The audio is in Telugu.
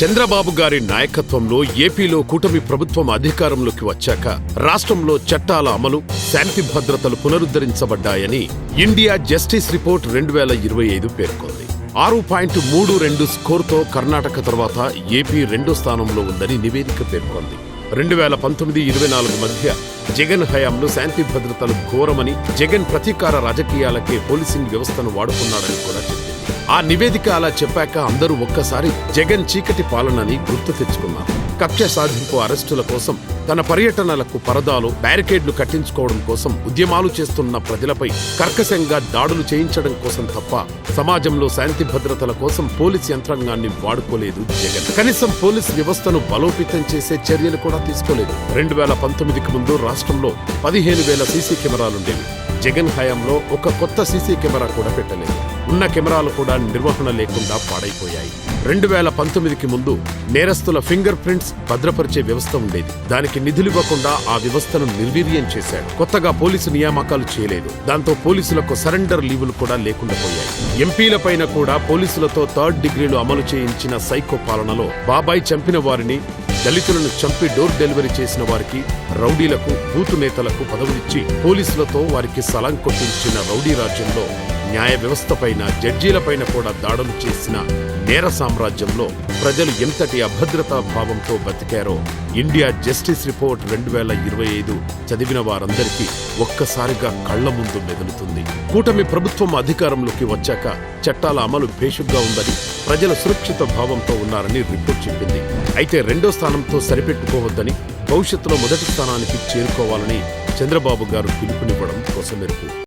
చంద్రబాబు గారి నాయకత్వంలో ఏపీలో కూటమి ప్రభుత్వం అధికారంలోకి వచ్చాక రాష్ట్రంలో చట్టాల అమలు శాంతి భద్రతలు పునరుద్ధరించబడ్డాయని ఇండియా జస్టిస్ రిపోర్ట్ రెండు వేల ఇరవై ఐదు పేర్కొంది. ఆరు పాయింట్ మూడు రెండు స్కోర్తో కర్ణాటక తర్వాత ఏపీ రెండో స్థానంలో ఉందని నివేదిక పేర్కొంది. రెండు వేల పంతొమ్మిది ఇరవై నాలుగు మధ్య జగన్ హయాంలో శాంతి భద్రతలు ఘోరమని జగన్ ప్రతీకార రాజకీయాలకే పోలీసింగ్ వ్యవస్థను వాడుకున్నాడని కూడా చెప్పింది. ఆ నివేదిక అలా చెప్పాక అందరూ ఒక్కసారి జగన్ చీకటి పాలనని గుర్తు తెచ్చుకున్నారు. కక్ష సాధింపు అరెస్టుల కోసం తన పర్యటనలకు పరదాలు బ్యారికేడ్లు కట్టించుకోవడం కోసం ఉద్యమాలు చేస్తున్న ప్రజలపై కర్కశంగా దాడులు చేయించడం కోసం తప్ప సమాజంలో శాంతి భద్రతల కోసం పోలీస్ యంత్రాంగాన్ని వాడుకోలేదు జగన్. కనీసం పోలీస్ వ్యవస్థను బలోపేతం చేసే చర్యలు కూడా తీసుకోలేదు. రెండు వేల పంతొమ్మిదికి ముందు రాష్ట్రంలో పదిహేను వేల సీసీ కెమెరాలుండేవి. జగన్ హయాంలో ఒక కొత్త సీసీ కెమెరా కూడా పెట్టలేదు. ఉన్న కెమెరాలు కూడా నిర్వహణ లేకుండా పాడైపోయాయి. రెండు వేల పంతొమ్మిదికి ముందు నేరస్తుల ఫింగర్ ప్రింట్స్ భద్రపరిచే వ్యవస్థ ఉండేది. దానికి నిధులివ్వకుండా ఆ వ్యవస్థను నిర్వీర్యం చేశాడు. కొత్తగా పోలీసు నియామకాలు చేయలేదు. దాంతో పోలీసులకు సరెండర్ లీవులు కూడా లేకుండా పోయాయి. ఎంపీల పైన కూడా పోలీసులతో థర్డ్ డిగ్రీలు అమలు చేయించిన సైకో పాలనలో బాబాయ్ చంపిన వారిని దళితులను చంపి డోర్ డెలివరీ చేసిన వారికి రౌడీలకు బూతు నేతలకు పదవులిచ్చి పోలీసులతో వారికి సలాం కొట్టించిన రౌడీ రాజ్యంలో న్యాయ వ్యవస్థపైన జడ్జీలపైన కూడా దాడులు చేసిన నేర సామ్రాజ్యంలో ప్రజలు ఎంతటి అభద్రతా భావంతో బతికారో ఇండియా జస్టిస్ రిపోర్ట్ రెండు వేల ఇరవై ఐదు చదివిన వారందరికీ ఒక్కసారిగా కళ్ళ ముందు మెదులుతుంది. కూటమి ప్రభుత్వం అధికారంలోకి వచ్చాక చట్టాల అమలు భేషుగ్గా ఉందని ప్రజల సురక్షిత భావంతో ఉన్నారని రిపోర్ట్ చెప్పింది. అయితే రెండో స్థానంతో సరిపెట్టుకోవద్దని భవిష్యత్తులో మొదటి స్థానానికి చేరుకోవాలని చంద్రబాబు గారు పిలుపునివ్వడం కోసమెరుపు.